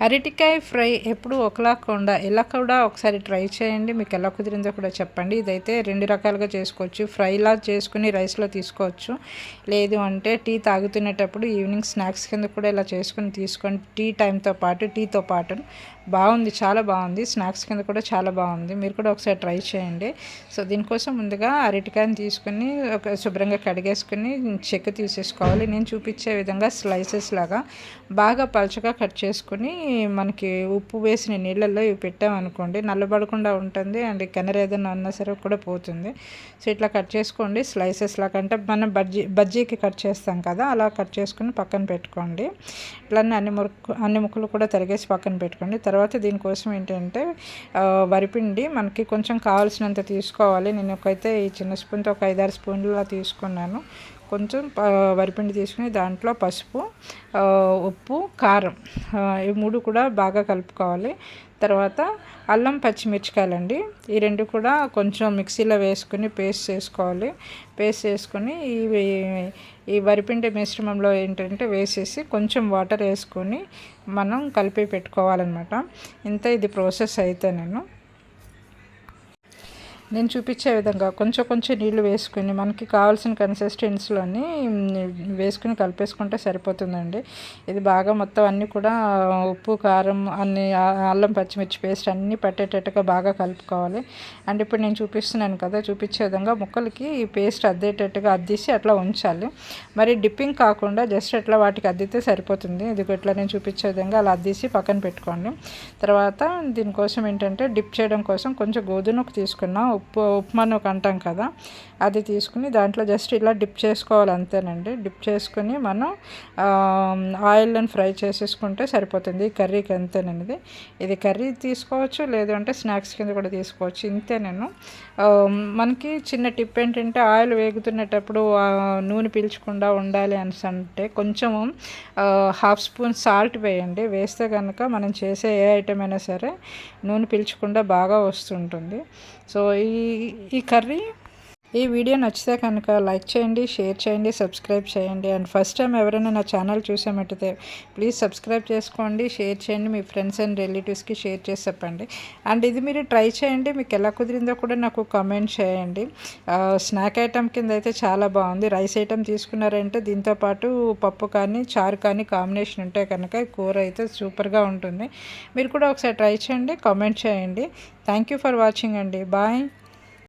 అరటికాయ ఫ్రై ఎప్పుడు ఒకలా కాకుండా ఇలా కూడా ఒకసారి ట్రై చేయండి. మీకు ఎలా కుదిరిందో కూడా చెప్పండి. ఇదైతే రెండు రకాలుగా చేసుకోవచ్చు. ఫ్రైలా చేసుకుని రైస్లో తీసుకోవచ్చు. లేదు అంటే టీ తాగుతునేటప్పుడు ఈవినింగ్ స్నాక్స్ కింద కూడా ఇలా చేసుకుని తీసుకొని టీ టైంతో పాటు టీతో పాటు. బాగుంది చాలా బాగుంది. స్నాక్స్ కింద కూడా చాలా బాగుంది. మీరు కూడా ఒకసారి ట్రై చేయండి. సో దీనికోసం ముందుగా అరటికాయని తీసుకుని ఒక శుభ్రంగా కడిగేసుకుని చెక్క తీసేసుకోవాలి. నేను చూపించే విధంగా స్లైసెస్ లాగా బాగా పలుచగా కట్ చేసుకుని మనకి ఉప్పు వేసిన నీళ్ళల్లో ఇవి పెట్టామనుకోండి నల్లబడకుండా ఉంటుంది. అండ్ కెనర ఏదైనా ఉన్నా సరే కూడా పోతుంది. సో ఇట్లా కట్ చేసుకోండి స్లైసెస్ లాగా. అంటే మనం బజ్జీ బజ్జీకి కట్ చేస్తాం కదా అలా కట్ చేసుకుని పక్కన పెట్టుకోండి. ఇట్లానే అన్ని మురుకు అన్ని ముక్కలు కూడా తరిగేసి పక్కన పెట్టుకోండి. తర్వాత దీనికోసం ఏంటంటే వరిపిండి మనకి కొంచెం కావాల్సినంత తీసుకోవాలి. నేను ఒకైతే ఈ చిన్న స్పూన్తో ఒక ఐదారు స్పూన్లు తీసుకున్నాను. కొంచెం వరిపిండి తీసుకుని దాంట్లో పసుపు ఉప్పు కారం. ఈ మూడు కూడా బాగా కలుపుకోవాలి. తర్వాత అల్లం పచ్చిమిర్చికాయలండి ఈ రెండు కూడా కొంచెం మిక్సీలో వేసుకుని పేస్ట్ చేసుకోవాలి. పేస్ట్ చేసుకొని ఈ ఈ వరిపిండి మిశ్రమంలో ఏంటంటే వేసేసి కొంచెం వాటర్ వేసుకొని మనం కలిపి పెట్టుకోవాలన్నమాట. ఇంత ఇది ప్రాసెస్ అయితే నేను. నేను చూపించే విధంగా కొంచెం కొంచెం నీళ్ళు వేసుకుని మనకి కావాల్సిన కన్సిస్టెన్సీలోని వేసుకుని కలిపేసుకుంటే సరిపోతుందండి. ఇది బాగా మొత్తం అన్నీ కూడా ఉప్పు కారం అన్ని అల్లం పచ్చిమిర్చి పేస్ట్ అన్నీ పట్టేటట్టుగా బాగా కలుపుకోవాలి. అండ్ ఇప్పుడు నేను చూపిస్తున్నాను కదా చూపించే విధంగా ముక్కలకి ఈ పేస్ట్ అద్దేటట్టుగా అద్దేసి అట్లా ఉంచాలి. మరి డిప్పింగ్ కాకుండా జస్ట్ అట్లా వాటికి అద్దితే సరిపోతుంది. ఇది ఇట్లా నేను చూపించే విధంగా అలా అద్దేసి పక్కన పెట్టుకోండి. తర్వాత దీనికోసం ఏంటంటే డిప్ చేయడం కోసం కొంచెం గోధుమ తీసుకున్నాం ఉప్పు ఉప్మాను ఒక అంటాం కదా. అది తీసుకుని దాంట్లో జస్ట్ ఇలా డిప్ చేసుకోవాలి అంతేనండి. డిప్ చేసుకుని మనం ఆయిల్ని ఫ్రై చేసేసుకుంటే సరిపోతుంది. ఈ కర్రీకి అంతేనండి ఇది. కర్రీ తీసుకోవచ్చు లేదంటే స్నాక్స్ కింద కూడా తీసుకోవచ్చు. ఇంతే నేను. మనకి చిన్న టిప్ ఏంటంటే ఆయిల్ వేగుతున్నప్పుడు నూనె పీల్చకుండా ఉండాలి అని అంటే కొంచెం హాఫ్ స్పూన్ సాల్ట్ వేయండి. వేస్తే కనుక మనం చేసే ఏ ఐటమ్ అయినా సరే నూనె పీల్చకుండా బాగా వస్తుంటుంది. సో ఈ ఈ కర్రీ ఈ వీడియో నచ్చితే కనుక లైక్ చేయండి షేర్ చేయండి సబ్స్క్రైబ్ చేయండి. అండ్ ఫస్ట్ టైం ఎవరైనా నా ఛానల్ చూసామట్టితే ప్లీజ్ సబ్స్క్రైబ్ చేసుకోండి షేర్ చేయండి మీ ఫ్రెండ్స్ అండ్ రిలేటివ్స్కి షేర్ చేసి చెప్పండి. అండ్ ఇది మీరు ట్రై చేయండి మీకు ఎలా కుదిరిందో కూడా నాకు కమెంట్ చేయండి. స్నాక్ ఐటమ్ కింద అయితే చాలా బాగుంది. రైస్ ఐటమ్ తీసుకున్నారంటే దీంతోపాటు పప్పు కానీ చారు కానీ కాంబినేషన్ ఉంటే కనుక కూర అయితే సూపర్గా ఉంటుంది. మీరు కూడా ఒకసారి ట్రై చేయండి కామెంట్ చేయండి. థ్యాంక్ యూ ఫర్ వాచింగ్ అండి. బాయ్.